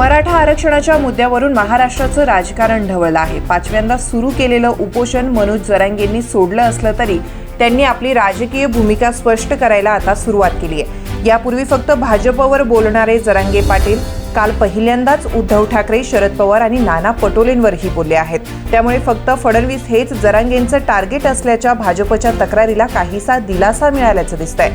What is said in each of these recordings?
मराठा आरक्षणाच्या मुद्द्यावरून महाराष्ट्राचं राजकारण ढवळलं आहे. पाचव्यांदा सुरू केलेलं उपोषण मनोज जरांगेंनी सोडलं असलं तरी त्यांनी आपली राजकीय भूमिका स्पष्ट करायला आता सुरुवात केली आहे. यापूर्वी फक्त भाजपवर बोलणारे जरांगे पाटील काल पहिल्यांदाच उद्धव ठाकरे शरद पवार आणि नाना पटोलेंवरही बोलले आहेत. त्यामुळे फक्त फडणवीस हेच जरांगेंचं टार्गेट असल्याच्या भाजपच्या तक्रारीला काहीसा दिलासा मिळाल्याचं दिसतंय.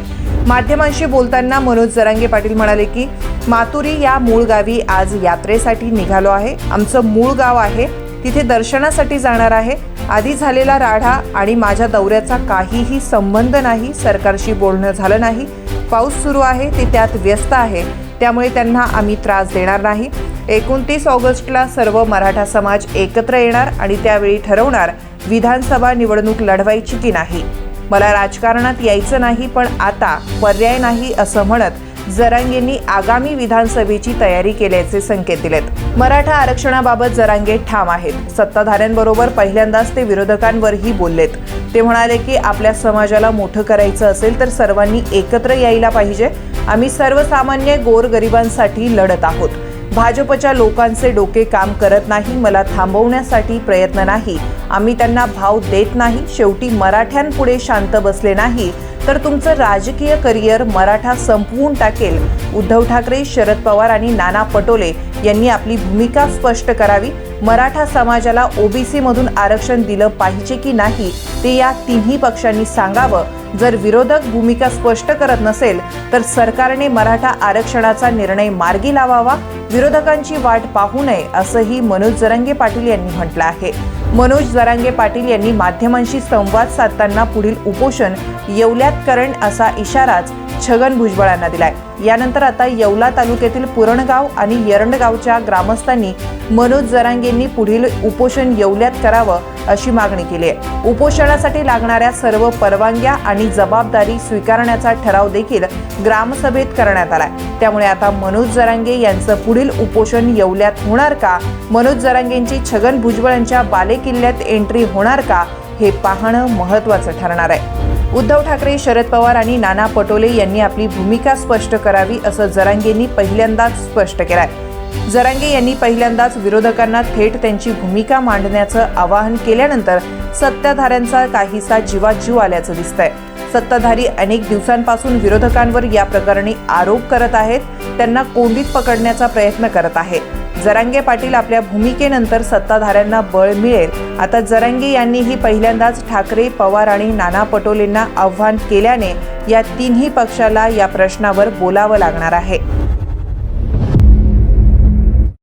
माध्यमांशी बोलताना मनोज जरांगे पाटील म्हणाले की मातुरी या मूळ गावी आज यात्रेसाठी निघालो आहे. आमचं मूळ गाव आहे. तिथे दर्शनासाठी जाणार आहे. आधी झालेला राढा आणि माझ्या दौऱ्याचा काहीही संबंध नाही. सरकारशी बोलणं झालं नाही. पाऊस सुरू आहे. ते त्यात व्यस्त आहे. त्यामुळे त्यांना आम्ही त्रास देणार नाही. एकोणतीस ऑगस्टला सर्व मराठा समाज एकत्र येणार आणि त्यावेळी ठरवणार विधानसभा निवडणूक लढवायची की नाही. मला राजकारणात यायचं नाही पण आता पर्याय नाही असं म्हणत जरांगेंनी आगामी विधानसभेची तयारी केल्याचे संकेत दिलेत. मराठा आरक्षणाबाबत जरांगे ठाम आहेत. सत्ताधाऱ्यांबरोबर पहिल्यांदाच ते विरोधकांवरही बोललेत. ते म्हणाले की आपल्या समाजाला मोठं करायचं असेल तर सर्वांनी एकत्र यायला पाहिजे. आम्ही सर्वसामान्य गोरगरिबांसाठी लढत आहोत. भाजपच्या लोकांचे डोके काम करत नाही मला थांबवण्यासाठी प्रयत्न नाही. आम्ही त्यांना भाव देत नाही शेवटी मराठ्यांपुढे शांत बसले नाही. तर तुमचं राजकीय करिअर मराठा संपवून टाकेल. उद्धव ठाकरे शरद पवार आणि नाना पटोले यांनी आपली भूमिका स्पष्ट करावी. मराठा समाजाला ओबीसीमधून आरक्षण दिलं पाहिजे की नाही ते या तिन्ही पक्षांनी सांगावं. जर विरोधक भूमिका स्पष्ट करत नसेल तर सरकारने मराठा आरक्षणाचा निर्णय मार्गी लावावा विरोधकांची वाट पाहू नये असंही मनोज जरांगे पाटील यांनी म्हटलं आहे. मनोज जरांगे पाटील यांनी माध्यमांशी संवाद साधताना पुढील उपोषण येवल्यात करण असा इशाराच छगन भुजबळांना दिलाय. यानंतर आता येवला तालुक्यातील पुरणगाव आणि यरंडगावच्या ग्रामस्थांनी मनोज जरांगेंनी पुढील उपोषण येवल्यात करावं अशी मागणी केली आहे. उपोषणासाठी लागणाऱ्या सर्व परवानग्या आणि जबाबदारी स्वीकारण्याचा ठराव देखील ग्रामसभेत करण्यात आलाय. त्यामुळे आता मनोज जरांगे यांचं पुढील उपोषण येवल्यात होणार का? मनोज जरांगेंची छगन भुजबळ यांच्या बालेकिल्ल्यात एंट्री होणार का? हे पाहणं महत्त्वाचं ठरणार आहे. उद्धव ठाकरे शरद पवार आणि नाना पटोले यांनी आपली भूमिका स्पष्ट करावी असं जरांगेंनी पहिल्यांदाच स्पष्ट केलंय. जरांगे यांनी पहिल्यांदाच विरोधकांना थेट त्यांची भूमिका मांडण्याचं आवाहन केल्यानंतर सत्ताधाऱ्यांचा काहीसा जीवाजीव आल्याचं दिसतंय. सत्ताधारी अनेक दिवसांपासून विरोधकांवर या प्रकरणी आरोप करत आहेत त्यांना कोंडीत पकडण्याचा प्रयत्न करत आहेत. जरांगे पाटील आपल्या भूमिकेनंतर सत्ताधाऱ्यांना बळ मिळेल. आता जरांगे यांनीही पहिल्यांदाच ठाकरे पवार आणि नाना पटोलेंना आव्हान केल्याने या तिन्ही पक्षाला या प्रश्नावर बोलावं लागणार आहे.